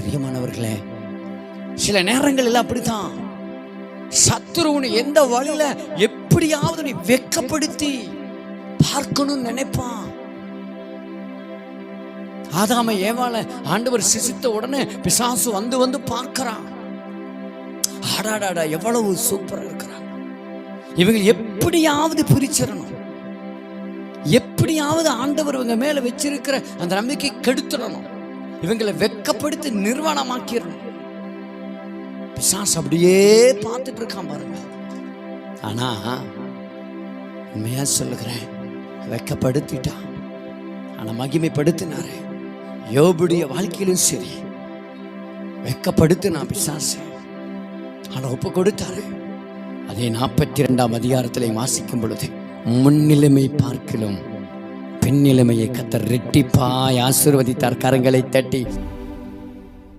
பிரியமானவர்களே சில நேரங்களில் அப்படித்தான். சத்துருவனை எந்த வழியில எப்படியாவது நீ வெட்கப்படுத்தி பார்க்கணும்னு நினைப்பான். ஆதாம ஏவால ஆண்டவர் சிசித்த உடனே பிசாசு வந்து வந்து பார்க்கறான். ஆடாடாடா எவ்வளவு சூப்பரா இருக்கிறான். இவங்க எப்படியாவது பிரிச்சிடணும். எப்படியாவது ஆண்டவர் இவங்க மேல வச்சிருக்கிற அந்த நம்பிக்கை கெடுத்துடணும். இவங்களை வெக்கப்படுத்தி நிர்வாணமாக்கிடணும். பிசாஸ் அப்படியே பார்த்துட்டு இருக்கான் பாருங்க. ஆனா உண்மையா சொல்லுகிறேன் வெக்கப்படுத்திட்டான் ஆனா மகிமைப்படுத்தினாரு. யோபுடைய வாழ்க்கையிலும் சரி வெட்கப்படுத்தினா பிசாசு. ஆனா ஒப்பு கொடுத்தாரு. அதே நாற்பத்தி ரெண்டாம் அதிகாரத்திலே வாசிக்கும் பொழுது முன்னிலைமை பார்க்கிலும் பின்னிலைமையை கத்தர் ரெட்டிப்பாய் ஆசிர்வதித்தார். கரங்களை தட்டி